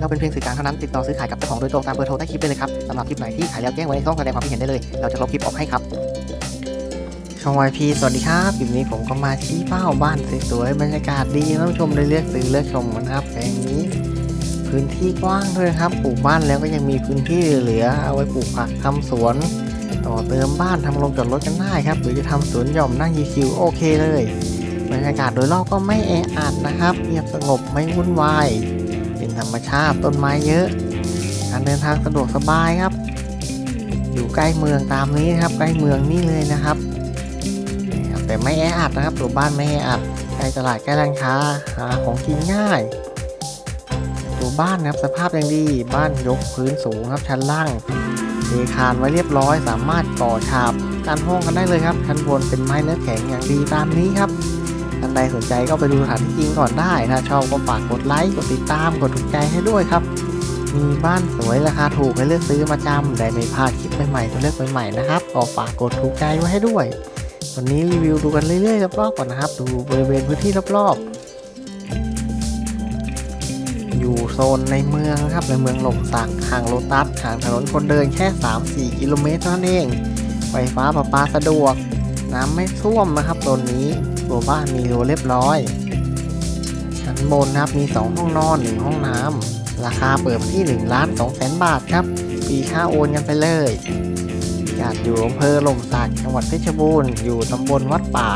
เราเป็นเพียงสื่อกลางเท่านั้นติดต่อซื้อขายกับเจ้าของโดยตรงตามเบอร์โทรใต้คลิปได้เลยครับสำหรับคลิปไหนที่ขายแล้วแจ้งไว้ในช่องแสดงความคิดเห็นได้เลย เราจะลบคลิปออกให้ครับช่องวายพีสวัสดีครับคลิปนี้ผมก็มาชี้เป้าบ้านสวยๆบรรยากาศดีท่านผู้ชมได้เลือกซื้อเลือกชมนะครับแปลงนี้ พื้นที่กว้างด้วยครับปลูกบ้านแล้วก็ยังมีพื้นที่เหลือเอาไว้ปลูกผักทำสวน ต่อเติมบ้านทำโรงจอดรถกันได้ครับ หรือจะทำสวนหย่อมนั่งชิวโอเคเลยบรรยากาศโดยรอบก็ไม่แออัดนะครับเงียบสงบไม่วุ่นวาย ธรรมชาติต้นไม้เยอะการเดินทางสะดวกสบายครับ อยู่ใกล้เมืองตามนี้นะครับ ใกล้เมืองนี่เลยนะครับ แต่ไม่แออัดนะครับตัวบ้านไม่แออัดใกล้ตลาดใกล้ร้านค้าหาของกินง่าย ตัวบ้านนะครับสภาพยังดีบ้านยกพื้นสูงครับชั้นล่างเทคานไว้เรียบร้อย สามารถก่อฉาบการห้องกันได้เลยครับชั้นบนเป็นไม้เนื้อแข็งอย่างดีตามนี้ครับ ท่านใดสนใจก็ไปดูสถานที่จริงก่อนได้ถ้าชอบก็ฝากกดไลค์กดติดตามกดถูกใจให้ด้วยครับ มีบ้านสวยราคาถูกให้เลือกซื้อมาจำได้ไม่พลาดคลิปใหม่ๆตัวเลือกใหม่ๆนะครับก็ฝากกดถูกใจไว้ให้ด้วย วันนี้รีวิวดูกันเรื่อยๆรอบๆก่อนนะครับ ดูบริเวณพื้นที่รอบๆ อยู่โซนในเมืองครับในเมืองหล่มสักห่างโลตัสห่างถนนคนเดินแค่ 3-4 กิโลเมตรเท่านั้นเองไฟฟ้าประปาสะดวก น้ำไม่ท่วมนะครับโซนนี้ ตัวบ้านมีรั้วเรียบร้อย ชั้นบนนะครับมี 2 ห้องนอน 1 ห้องน้ำราคาเปิดที่1ล้าน2แสนบาทครับปีค่าโอนกันไปเลยอยากอยู่อำเภอลมสักจังหวัดเพชรบูรณ์อยู่ตำบลวัดป่า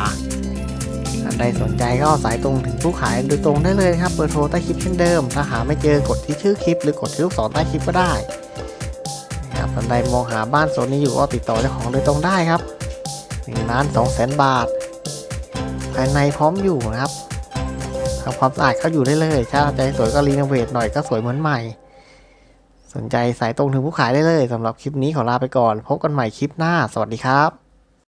ท่านใดสนใจก็สายตรงถึงผู้ขายโดยตรงได้เลยครับเบอร์โทรใต้คลิปเช่นเดิม ถ้าหาไม่เจอกดที่ชื่อคลิป หรือกดที่ลูกศรใต้คลิปก็ได้ครับท่านใดมองหาบ้านโซนนี้อยู่ก็ติดต่อเจ้าของโดยตรงได้ครับ1ล้าน2แสนบาท ภายในพร้อมอยู่นะครับทำความสะอาดเข้าอยู่ได้เลยถ้าใจสวยก็รีโนเวทหน่อยก็สวยเหมือนใหม่ สนใจสายตรงถึงผู้ขายได้เลยสำหรับคลิปนี้ขอลาไปก่อน พบกันใหม่คลิปหน้า สวัสดีครับ